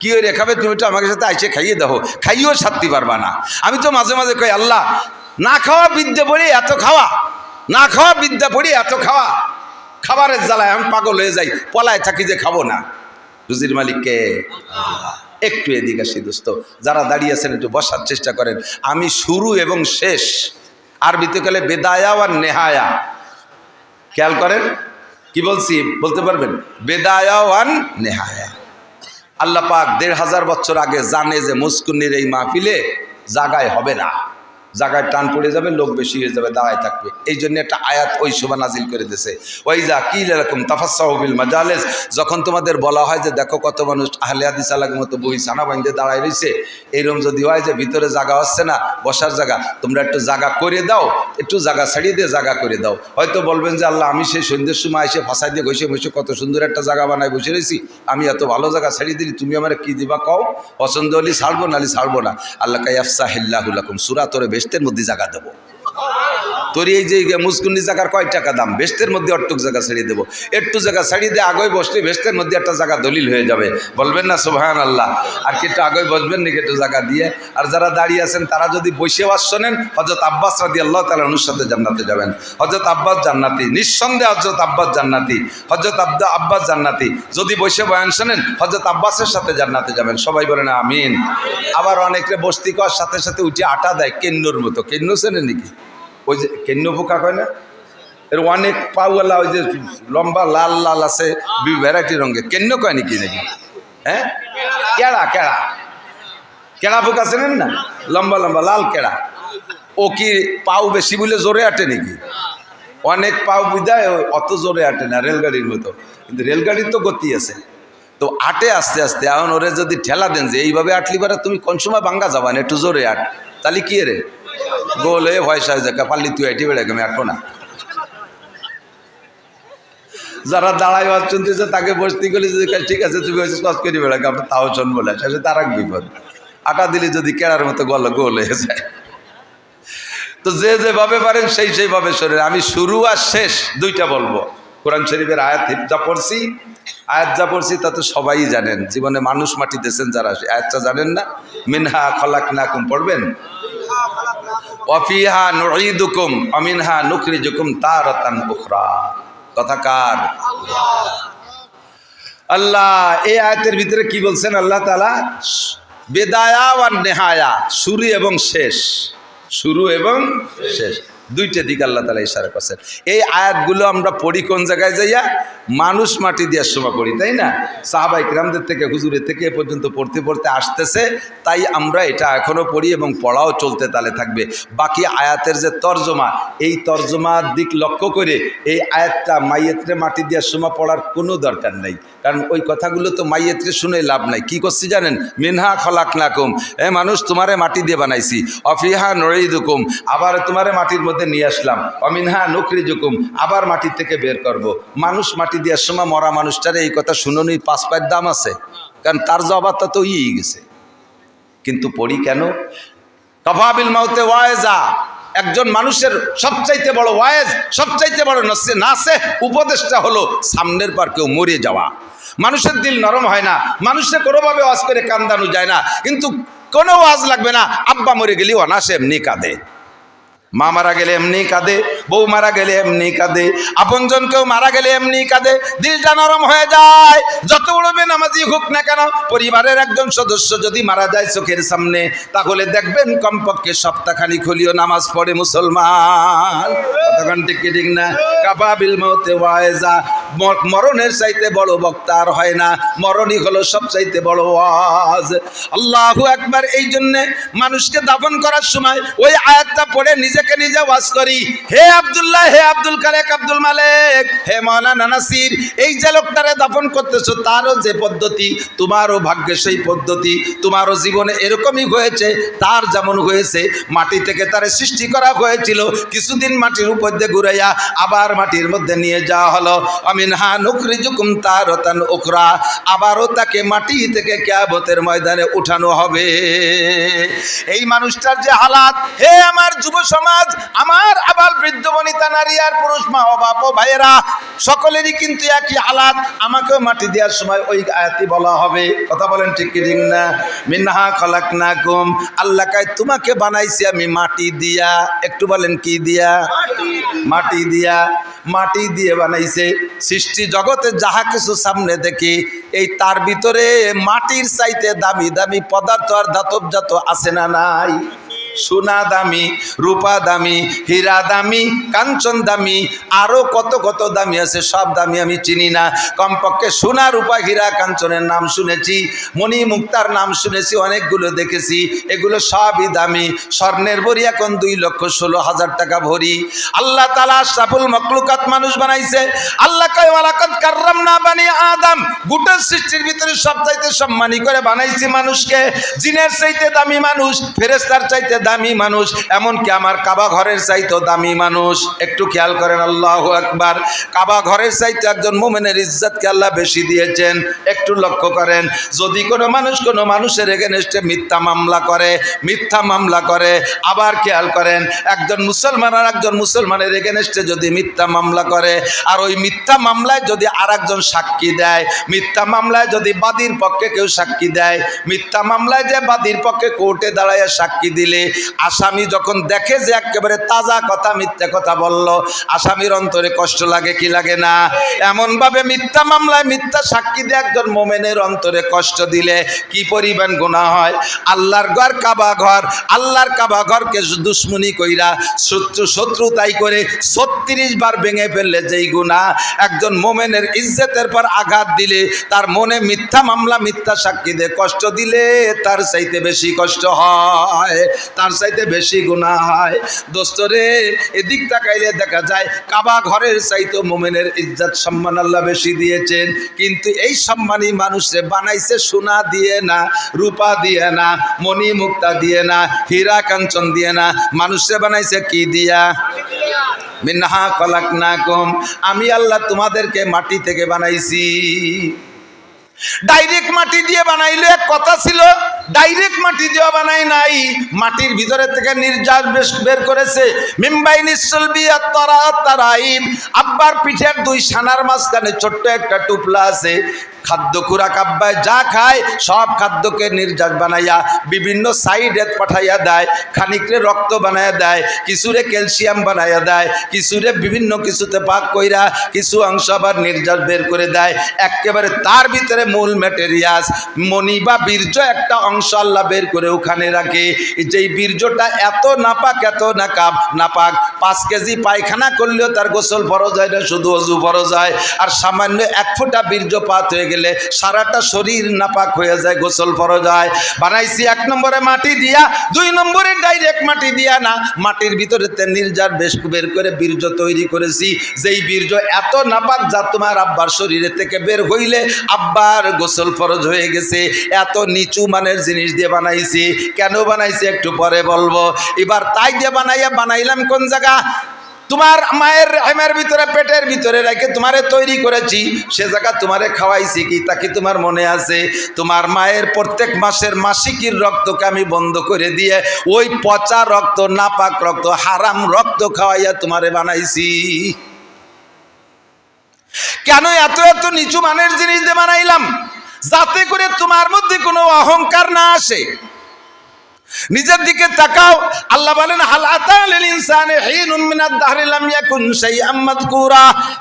কি ওই রেখাবে তুমি একটু আমাকে সাথে আইসে খাইয়ে দাও খাইয়েও শান্তি পারবা না। আমি তো মাঝে মাঝে কই, আল্লাহ, না খাওয়া বিদ্যা পড়ি এত খাওয়া। না খাওয়া বিদ্যা পড়ি এত খাওয়া। খাবারের জ্বালায় আমি পাগল হয়ে যাই। পলায় থাকি যে খাব না। রুজির মালিককে একটু এদিকে আসি দোস্ত। যারা দাঁড়িয়ে আছেন, একটু বসার চেষ্টা করেন। আমি শুরু এবং শেষ। আরবিতে গেলে বেদায়া আর নেহায়া। খেয়াল করেন? কি বলছি? বলতে পারবেন? বেদায়া ওয়ান নেহায়া। আল্লাহ পাক দেড় হাজার বছর আগে জানে যে মুসকুন্নির এই মাহফিলে জাগায় হবে না। জাগায় টান পড়ে যাবে, লোক বেশি হয়ে যাবে, দাঁড়ায় থাকবে। এই জন্য একটা আয়াত ওই শোভা নাজিল করে দিছে ওই যা কি এরকম তাফাসাহবিল মাজালেস, যখন তোমাদের বলা হয় যে দেখো কত মানুষ আহলে হাদিস মতো বই সানা বান্ধে দাঁড়ায় রয়েছে, এইরকম যদি হয় যে ভিতরে জায়গা হচ্ছে না, বসার জায়গা, তোমরা একটু জায়গা করে দাও, একটু জায়গা ছাড়িয়ে দিয়ে জায়গা করে দাও। হয়তো বলবেন যে আল্লাহ, আমি সেই সন্ধ্যের সময় এসে ফাঁসাই দিয়ে বসে বসে কত সুন্দর একটা জায়গা বানায় বসে রয়েছি, আমি এত ভালো জায়গা ছাড়িয়ে দিলি, তুমি আমার কী দিবা কও? পছন্দ হলি ছাড়বো নালি ছাড়বো না। আল্লাহ কাইফসা হিল্লাহুল্লাকুম সুরা বেস্তের মধ্যে জায়গা দেবো। তোর এই যে মুসকুন্নি জায়গার কয় টাকা দাম? বেস্তের মধ্যে অট্টুক জায়গা ছাড়িয়ে দেবো। একটু জায়গা ছাড়িয়ে দিয়ে আগে বসলে বেস্তের মধ্যে একটা জায়গা দলিল হয়ে যাবে। বলবেন না সোহান আল্লাহ আর কি একটু আগে বসবেন নাকি একটু জায়গা দিয়ে? আর যারা দাঁড়িয়ে আছেন, তারা যদি বসে বাস শোনেন হজরত আব্বাস রাদি আল্লাহ তালা সাথে জান্নাতে যাবেন। হজরত আব্বাস জান্নাতি, নিঃসন্দেহে হজরত আব্বাস জান্নাতি হজরত আব্দা, আব্বাস জান্নাতি। যদি বসে বয়ান শোনেন হজরত আব্বাসের সাথে জান্নাতে যাবেন। সবাই বলেন আমিন। আবার অনেকে বস্তি করার সাথে সাথে উঠে আটা দেয়, কেন্নুর মতো। কেন্নু চেনে নাকি? ওই যে কেন্ন পোকা কয় না? এর অনেক পাওয়ালা ওই যে লম্বা, লাল লাল আছে ভ্যারাইটি রঙের। কেন্ন কয় নাকি নাকি? হ্যাঁ? কেড়া কেড়া? কেড়া পোকা চেনেন না লম্বা লম্বা, লাল কেড়া। ও কি পাও বেশি বলে জোরে আটে নাকি? অনেক পাও বিদায় অত জোরে আটে না রেলগাড়ির মতো। কিন্তু রেলগাড়ির তো গতি আছে। তো আটে আস্তে আস্তে, এখন ওরে যদি ঠেলা দেন যে, এইভাবে আটলি পারে, তুমি কোন সময় ভাঙ্গা যাবা একটু জোরে আট। তাহলে কি রে? গোল হয়ে ভয় সাজ দেখা পারলি তুই আইটি বেড়ে আমি আটবো না যারা দাঁড়াই বাস শুনতেছে তাকে বসতে গেলে যদি ঠিক আছে, তুমি হয়েছে কস করি বেড়াকে আপনার তাও শোন বলে শেষে তার এক বিপদ। আটা দিলে যদি কেড়ার মতো গল, গোল হয়ে যায়। তো যে যেভাবে পারেন, সেই সেইভাবে শরীর। আমি শুরু আর শেষ দুইটা বলব। কোরআন শরীফের আয়াত যা পড়ছি, আয়াত যা পড়ছি, তা তো সবাই জানেন। জীবনে মানুষ মাটি দিয়েছেন যারা আয়াতটা জানেন না? মিনহা খলাক নাকুম পড়বেন? অফিহা নুঈদুকুম অমিনহা নুখরিজুকুম তারাতান উখরা। কথাকার আল্লাহ, এই আয়াতের ভিতরে কি বলছেন আল্লাহ তালা বেদায়া ওয়ান নেহায়া, শুরু এবং শেষ। শুরু এবং শেষ। দুইটা দিক আল্লাহ তালা ইশারা করছেন। এই আয়াতগুলো আমরা পড়ি কোন জায়গায় যাইয়া? মানুষ মাটি দেওয়ার সময় পড়ি তাই না? সাহাবাই কিরামদের থেকে, হুজুরের থেকে এ পর্যন্ত পড়তে পড়তে আসতেছে, তাই আমরা এটা এখনও পড়ি এবং পড়াও চলতে তালে থাকবে। বাকি আয়াতের যে তর্জমা, এই তর্জমার দিক লক্ষ্য করে এই আয়াতটা মাইয়েত্রে মাটি দেওয়ার সময় পড়ার কোনো দরকার নেই। কারণ ওই কথাগুলো তো মাইয়েত্রে শুনে লাভ নাই। কি করছি জানেন? মিনহা খলাক নাকুম এ মানুষ তোমারে মাটি দিয়ে বানাইছি। অফিহা নড়িদুকুম আবার তোমারে মাটির মধ্যে নিয়ে আসলাম। অমিনহা নকরি জুকুম আবার মাটির থেকে বের করব। মানুষ মাটি দেওয়ার সময় মরা মানুষটারে এই কথা শুনুনি পাঁচ পায়ের দাম আছে। কারণ তার জবাবটা তো ইয়ে গেছে। কিন্তু পড়ি কেন? কফাবিল মাউতে ওয়ায়েজা, একজন মানুষের সবচাইতে বড় ওয়ায়েজ, সবচাইতে বড় নসে নাসে উপদেশটা হলো সামনের পর কেউ মরে যাওয়া। মানুষের দিল নরম হয় না। মানুষের কোনোভাবে ওয়াজ করে কান্দানো যায় না। কিন্তু কোনো ওয়াজ লাগবে না। আব্বা মরে গেলেও অনাসে এমনি কাঁদে। মা মারা গেলে এমনি কাঁদে। বউ মারা গেলে এমনি কাঁদে আপনজন কেউ মারা গেলে এমনি কাঁদে, দিলটা নরম হয়ে যায়। যত উড়বে নামাজি হোক না কেন, পরিবারের একজন সদস্য যদি মারা যায় চোখের সামনে, তাহলে দেখবেন কমপক্ষে সপ্তাহখানি খুলিও নামাজ পড়ে মুসলমান। কতক্ষণ ঠিক ঠিক না? কাবাবিল মতে ওয়াইজা। ম- মরণের চাইতে বড় বক্তা আর হয় না, মরণই হলো সব চাইতে বড় ওয়াজ। আল্লাহু একবার এই জন্যে মানুষকে দাফন করার সময় ওই আয়াতটা পড়ে নিজেকে নিজে ওয়াজ করি। হে আব্দুল্লাহ, হে আব্দুল কালেক আব্দুল মালেক, হে মৌলানা নাসির, এই যে লোকটারে তারও যে পদ্ধতি, তোমারও ভাগ্যে সেই পদ্ধতি, তোমারও জীবনে এরকমই হয়েছে, তার যেমন হয়েছে, মাটি থেকে তারে সৃষ্টি করা হয়েছিল, কিছুদিন মাটির উপর দিয়ে ঘুরাইয়া আবার মাটির মধ্যে নিয়ে যাওয়া হলো। আমি মিনহা নুকরিজুকুম তারতান উখরা, আবারও তাকে মাটি থেকে কিয়ামতের ময়দানে উঠানো হবে। এই মানুষটার যে হালাত, হে আমার যুব সমাজ, আমার আবার বৃদ্ধ বনিতা নারী আর পুরুষ মা ও বাপ ও ভাইয়েরা সকলেরই কিন্তু একই হালাত আমাকেও মাটি দেওয়ার সময় ওই আয়াতি বলা হবে। কথা বলেন ঠিক কি ঠিক না? মিনহা খলাক না কুম আল্লাহ কায় তোমাকে বানাইছি আমি মাটি দিয়া। একটু বলেন কি দিয়া? মাটি দিয়া। মাটি দিয়ে। বানাইছে। সৃষ্টি জগতে যাহা কিছু সামনে দেখি এই তার ভিতরে মাটির চাইতে দামি দামি পদার্থ আর ধাতব জাত আছে না নাই? সোনা দামি, রূপা দামি, হীরা দামি, কাঞ্চন দামি আরও কত কত দামি আছে সব দামি আমি চিনি না। কমপক্ষে সোনা, রূপা, হীরা, কাঞ্চনের নাম শুনেছি, মণি মুক্তার নাম শুনেছি, অনেকগুলো দেখেছি। এগুলো সবই দামি। স্বর্ণের ভরি এখন দুই লক্ষ ষোলো হাজার টাকা ভরি। আল্লাহ তালা সাফুল মকলুকাত মানুষ বানাইছে। আল্লাহ কার্রাম না বানিয়ে আদম। গোটা সৃষ্টির ভিতরে সব চাইতে সম্মানী করে বানাইছি মানুষকে। জিনের চাইতে দামি মানুষ ফেরেস্তার চাইতে দামি মানুষ, এমনকি আমার কাবা ঘরের চাইতে দামি মানুষ। একটু খেয়াল করেন, আল্লাহ একবার কাবা ঘরের চাইতে একজন মোমেনের ইজ্জতকে আল্লাহ বেশি দিয়েছেন। একটু লক্ষ্য করেন, যদি কোনো মানুষ কোনো মানুষের এগেনস্টে মিথ্যা মামলা করে, মিথ্যা মামলা করে, আবার খেয়াল করেন, একজন মুসলমান আর একজন মুসলমানের এগেনস্টে যদি মিথ্যা মামলা করে, আর ওই মিথ্যা মামলায় যদি আর একজন সাক্ষী দেয়, মিথ্যা মামলায় যদি বাদীর পক্ষে কেউ সাক্ষী দেয়, মিথ্যা মামলায় যে বাদীর পক্ষে কোর্টে দাঁড়ায় সাক্ষী দিলে আসামি যখন দেখে যে একেবারে তাজা কথা, মিথ্যা কথা বলল, আসামির অন্তরে কষ্ট লাগে কি লাগে না? এমনভাবে মিথ্যা মামলায় মিথ্যা সাক্ষী দিয়ে একজন মোমেনের অন্তরে কষ্ট দিলে কি পরিমাণ গুণা হয়? আল্লাহর ঘর, কাবা ঘর, আল্লাহর কাবা ঘরকে দুশ্মনী কইরা শত্রু, শত্রুতাই করে ছত্রিশ বার ভেঙে ফেললে যেই গুণা একজন মোমেনের ইজ্জতের পর আঘাত দিলে, তার মনে মিথ্যা মামলা, মিথ্যা সাক্ষী দিয়ে কষ্ট দিলে তার চাইতে বেশি কষ্ট হয়। তার চাইতে বেশি গুণা হয়। দোস্তরে এদিক তাকাইলে দেখা যায় কাবা ঘরের চাইতে মোমেনের ইজ্জত সম্মান আল্লাহ বেশি দিয়েছেন। কিন্তু এই সম্মানী মানুষে বানাইছে সোনা দিয়ে না, রূপা দিয়ে না, মণি মুক্তা দিয়ে না, হীরা কাঞ্চন দিয়ে না। মানুষে বানাইছে কি দিয়া? মিনহা কলাক না কম আমি আল্লাহ তোমাদেরকে মাটি থেকে বানাইছি। ডাইরেক্ট মাটি দিয়ে বানাইলে কথা ছিল ডাইরেক্ট মাটি দিয়ে বানাই নাই। মাটির ভিতরে থেকে নির্যাস বের করেছে। মিম্বাই নিশ্চলবি আর তারা তারাইম আব্বার পিঠের দুই সানার মাঝখানে ছোট্ট একটা টুপলা আছে। খাদ্য খুরাক আব্বায় যা খায়, সব খাদ্যকে নির্যাস বানাইয়া বিভিন্ন সাইডে পাঠাইয়া দেয়, খানিকরে রক্ত বানাইয়া দেয়, কিছুরে ক্যালসিয়াম বানাইয়া দেয়, কিছুরে বিভিন্ন কিছুতে পাক কইরা কিছু অংশ আবার নির্যাস বের করে দেয়। একেবারে তার ভিতরে মূল ম্যাটেরিয়াস মণি বা বীর্য একটা অংশ আল্লাহ বের করে ওখানে রাখে। যেই বীর্যটা এত নাপাক, এত নাকাব, নাপাক, পাঁচ কেজি পায়খানা করলেও তার গোসল ফরজ হয় না, শুধু অজু ফরজ হয়। আর সামান্য এক ফোঁটা বীর্যপাত হয়ে গেলে সারাটা শরীর নাপাক হয়ে যায়, গোসল ফরজ হয়। বানাইছি এক নম্বরে মাটি দিয়া, দুই নম্বরে ডাইরেক্ট মাটি দিয়া না, মাটির ভিতরে নির্জার বেশ বের করে বীর্য তৈরি করেছি। যেই বীর্য এত নাপাক যা তোমার আব্বার শরীরে থেকে বের হইলে আব্বার গোসল ফরজ হয়ে গেছে। এত নিচু মানের জিনিস দিয়ে বানাইছি। কেন বানাইছি একটু পরে বলব। এবার তাই দিয়ে বানাইয়া বানাইলাম কোন জায়গা? তোমার মায়ের রেহেমের ভিতরে, পেটের ভিতরে রেখে তোমারে তৈরি করেছি। সে জায়গা তোমারে খাওয়াইছি কি, তা কি তোমার মনে আছে? তোমার মায়ের প্রত্যেক মাসের মাসিকির রক্তকে আমি বন্ধ করে দিয়ে ওই পচা রক্ত, নাপাক রক্ত, হারাম রক্ত খাওয়াইয়া তোমারে বানাইছি। কেন এত এত নিচু মানের জিনিস দিয়ে বানাইলাম? যাতে করে তোমার মধ্যে কোনো অহংকার না আসে। নিজের দিকে তাকাও। আল্লাহ বলেন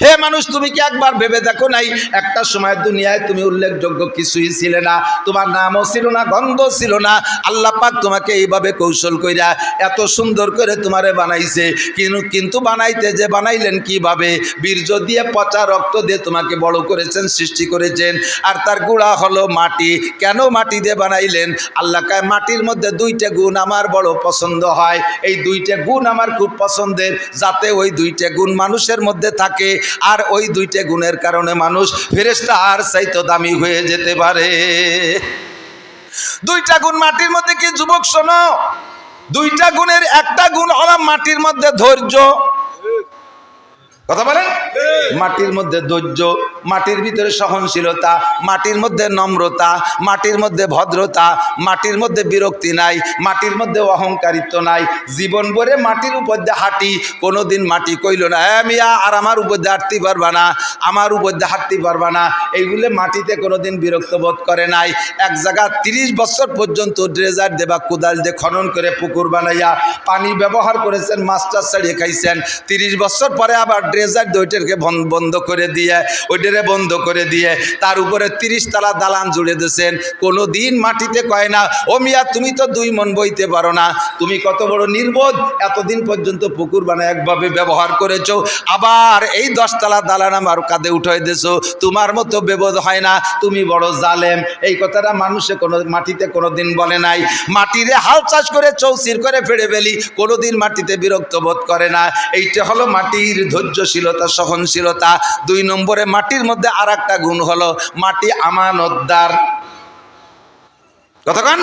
হে মানুষ, তুমি কি একবার ভেবে দেখো নাই? একটা সময় দুনিয়ায় তুমি উল্লেখযোগ্য কিছুই ছিলে না। তোমার নামও ছিল না গন্ধ ছিল না। আল্লাহ পাক তোমাকে এইভাবে কৌশল কইরা এত সুন্দর করে তোমারে বানাইছে। কিন্তু কিন্তু বানাইতে যে বানাইলেন কীভাবে? বীর্য দিয়ে পচা রক্ত দিয়ে তোমাকে বড় করেছেন, সৃষ্টি করেছেন। আর তার গুড়া হলো মাটি। কেন মাটি দিয়ে বানাইলেন? আল্লাহ মাটির মধ্যে দুইটা গুণ আমার বড় পছন্দ হয়। এই দুইটা গুণ আমার খুব পছন্দের যাতে ওই দুইটা গুণ মানুষের মধ্যে থাকে আর ওই দুইটা গুণের কারণে মানুষ ফেরেস্তা আর চাইতো দামি হয়ে যেতে পারে। দুইটা গুণ মাটির মধ্যে কি যুবক শোনো? দুইটা গুণের একটা গুণ হলো মাটির মধ্যে ধৈর্য। কথা বলেন? মাটির মধ্যে ধৈর্য। মাটির ভিতরে সহনশীলতা, মাটির মধ্যে নম্রতা, মাটির মধ্যে ভদ্রতা, মাটির মধ্যে বিরক্তি নাই, মাটির মধ্যে অহংকারিত্ব নাই। জীবন ভরে মাটির উপর দিয়ে হাঁটি, কোনোদিন মাটি কইল না হ্যাঁ মিয়া, আর আমার উপর দিয়ে হাঁটতে পারবা না, আমার উপর দিয়ে হাঁটতে পারবা না। এইগুলো মাটিতে কোনোদিন বিরক্ত বোধ করে নাই। এক জায়গা তিরিশ বছর পর্যন্ত ড্রেজার দেবা কোদাল দিয়ে খনন করে পুকুর বানাইয়া পানি ব্যবহার করেছেন, মাস্টার ছাড়িয়ে খাইছেন। তিরিশ বছর পরে আবার ড্রেজার ওইটাকে বন্ধ করে দিয়ে, ওইটারে বন্ধ করে দিয়ে তার উপরে তিরিশ তালা দালান জুড়ে দিয়েছেন। কোনো দিন মাটিতে কয় না, ও মিয়া, তুমি তো দুই মন বইতে পারো না। তুমি কত বড় নির্বোধ। এতদিন পর্যন্ত পুকুর বানায় একভাবে ব্যবহার করেছ। আবার এই দশতলা দালান আমার কাঁধে উঠাই দিয়েছ। তোমার মতো বেবোধ হয় না। তুমি বড় জালেম। এই কথাটা মানুষে কোনো, মাটিতে কোনো দিন বলে নাই। মাটিরে হাল চাষ করে চৌচির করে ফেড়ে ফেলি। কোনোদিন মাটিতে বিরক্ত বোধ করে না। এইটা হলো মাটির ধৈর্যশীলতা, সহনশীলতা। দুই নম্বরে মাটির মধ্যে আর একটা গুণ হলো মাটি আমানতদার। কতক্ষণ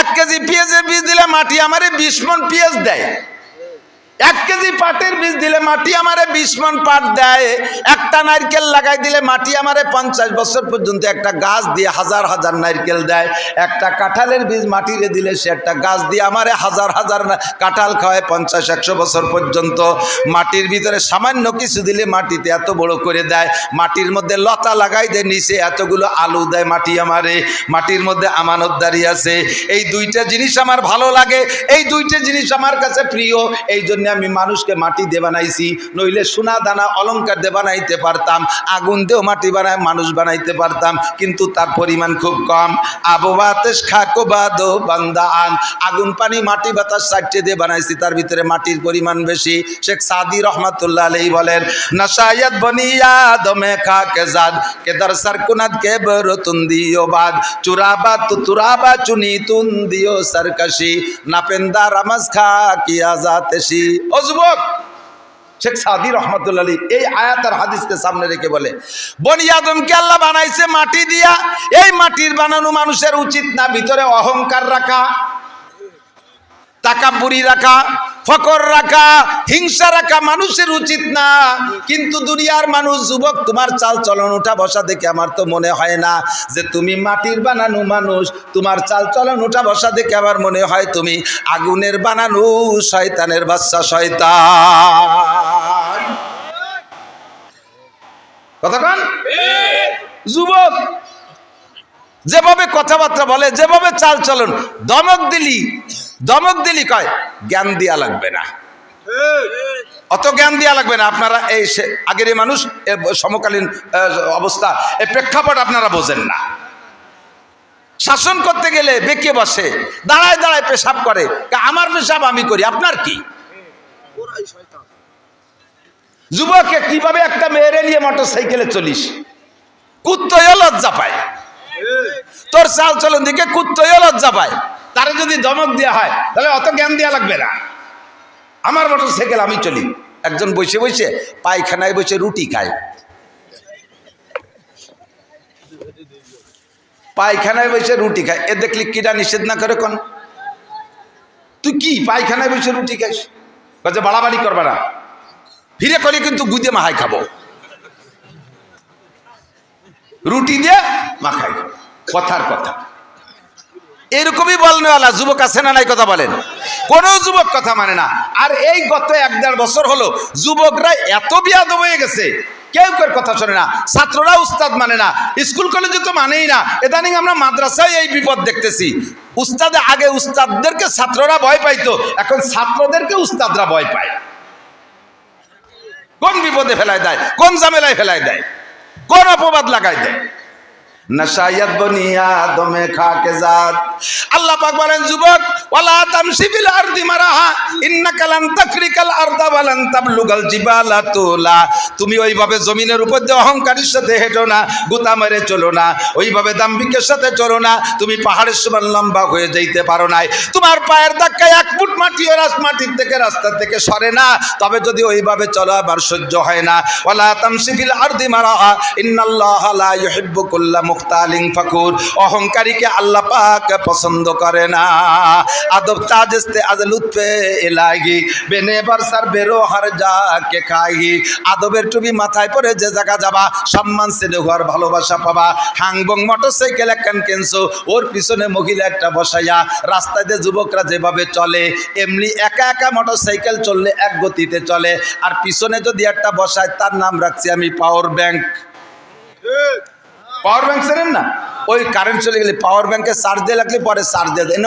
এক কেজি পেঁয়াজের বীজ দিলে মাটি আমারে বিশ মন পেঁয়াজ দেয়। এক কেজি পাটের বীজ দিলে মাটি আমারে বিশ মন পাট দেয়। একটা নারকেল লাগাই দিলে মাটি আমারে পঞ্চাশ বছর পর্যন্ত একটা গাছ দিয়ে হাজার হাজার নারকেল দেয়। একটা কাঁঠালের বীজ মাটিরে দিলে সে একটা গাছ দিয়ে আমারে হাজার হাজার কাঁঠাল খাওয়ায় পঞ্চাশ, একশো বছর পর্যন্ত। মাটির ভিতরে সামান্য কিছু দিলে মাটিতে এত বড় করে দেয়। মাটির মধ্যে লতা লাগাই দেয়, নিচে এতগুলো আলু দেয় মাটি আমারে। মাটির মধ্যে আমানতদারি আছে। এই দুইটা জিনিস আমার ভালো লাগে। এই দুইটা জিনিস আমার কাছে প্রিয়। এই জন্য আমি মানুষকে মাটি দিয়ে বানাইছি, নইলে সোনা দানা অলংকার দিয়ে বানাইতে পারতাম, আগুন দিয়েও মাটি বানায়, মানুষ বানাইতে পারতাম, কিন্তু তার পরিমাণ খুব কম। আবহাওয়াতে খাকো বাদো বান্দা আন আগুন, পানি, মাটি, বাতাস সাইটে দিয়ে বানাইছি, তার ভিতরে মাটির পরিমাণ বেশি। শেখ সাদি রহমাতুল্লাহ আলাই বলেন, নশায়ত বনিয়া দমে খা জাদ কে দর সরকুনাত কে বরতুন দিও বাদ চুরাবা তু তুরাবা চুনি তুন দিও সরকশি নাপেন্দা রামাজ খা কিয়া জাতেশি ও যুবক, শেখ সাদি রহমতুল্লাহ এই আয়াত আর হাদিসকে সামনে রেখে বলে, বনি আদমকে আল্লাহ বানাইছে মাটি দিয়া, এই মাটির বানানো মানুষের উচিত না ভিতরে অহংকার রাখা। তাকাপুরি রাখা ফকর রাখা হিংসা রাখা মানুষের উচিত না। কিন্তু দুনিয়ার মানুষ যুবক তোমার চাল চলন ওঠা বসা দেখে আমার তো মনে হয় না যে তুমি মাটির বানানো মানুষ। তোমার চাল চলন ওঠা বসা দেখে আমার মনে হয় তুমি আগুনের বানানো শয়তানের বাচ্চা শয়তান। কতক্ষণ যুবক যেভাবে কথাবার্তা বলে, যেভাবে চাল চলন, দমক দিলি দমক দিলি কয়, জ্ঞান দিয়া লাগবে না। অত জ্ঞান দিয়া লাগবে না, আপনারা এই আগের মানুষ সমকালীন অবস্থা এই প্রেক্ষাপট আপনারা বোঝেন না। শাসন করতে গেলে বেঁকে বসে, দাঁড়ায় দাঁড়ায় পেশাব করে আমার পেশাব আমি করি, আপনার কি? যুবকে কীভাবে একটা মেয়েরে নিয়ে মোটর সাইকেলে চলিস? কুত্তয় লজ্জা পায়। তোর চাল চলন দিকে কুত্তয় লজ্জা পায়। তারা যদি দমক দেওয়া হয় তাহলে অত জ্ঞান দেওয়া লাগবে না। আমার মোটর সাইকেল আমি চলি। একজন বসে বসে পায়খানায় বসে রুটি খায়। পায়খানায় বসে রুটি খায়। এ দেখলি কিটা নিষেধ না করে কোন? তুই কি পায়খানায় বসে রুটি খাইস? বলছে বাড়াবাড়ি করবা না। ফিরে করে কিন্তু গুদে মাহাই খাব। রুটি দিয়ে মাখাই খাব। কথার কথা। এরকমই বলনেওয়ালা, যুবক আছে না নাই কথা বলেন? কোন যুবক কথা মানে না। আর এই গত এক দেড় বছর হলো যুবকরা এত বিয়াদ হয়ে গেছে, কেউ কেউ কথা শোনে না। ছাত্ররা উস্তাদ মানে না। স্কুল কলেজে তো মানেই না। ইদানিং আমরা মাদ্রাসায় এই বিপদ দেখতেছি। উস্তাদে আগে উস্তাদদেরকে ছাত্ররা ভয় পাইতো, এখন ছাত্রদেরকে উস্তাদরা ভয় পায়। কোন বিপদে ফেলায় দেয়? কোন ঝামেলায় ফেলায় দেয়? কোন অপবাদ লাগাই দেয়? নশায়ত বনিয়া দমে খাকে জাত। আল্লাহ পাক বলেন, যুবক, ওয়ালা তামশি বিল আরদি মারাহা, ইন্নাকা লান তাকরিকাল আরদা ওয়ালান তাবলুগাল জিবালা তুলা। তুমি ওইভাবে জমিনের উপর দিয়ে অহংকারের সাথে হেঁটো না, গুতা মেরে চলো না, ওইভাবে দাম্ভিকের সাথে চলো না, তুমি পাহাড়ের সমান লম্বা হয়ে যাইতে পারো নাই। তোমার পায়ের ধাক্কায় এক ফুট মাটিও রাস মাটির থেকে রাস্তা থেকে সরে না, তবে যদি ওইভাবে চলো আবার সহ্য হয় না। ওয়ালা তামশি ফিল আরদি মারাহা, ইন্নাল্লাহা লা ইউহিব্বু কুল্লা মুখতালিং ফাকুর, অহংকারীকে আল্লাহ পাক পছন্দ করে না। আদব তাজস্তে আজ লুৎফে এলাহি, বেনে বারসার বেরো হার যাকে খাহি। আদবের টুপি মাথায় পরে যে জায়গা যাবা, সম্মান সেলে ঘর ভালোবাসা পাবা। হাংবং মোটরসাইকেল একখান কেনছো, ওর পিছনে মহিলা একটা বসাইয়া, রাস্তায় দিয়ে যুবকরা যেভাবে চলে, এমনি একা একা মোটরসাইকেল চললে এক গতিতে চলে। আর পিছনে যদি একটা বসায়, তার নাম রাখছি আমি পাওয়ার ব্যাংক। পাওয়ার ব্যাংক চেনেন না ওই কারেন্ট চলে গেলে পাওয়ার ব্যাংকে চার্জ দিয়ে লাগলে পরে চার্জ দিয়ে দেয়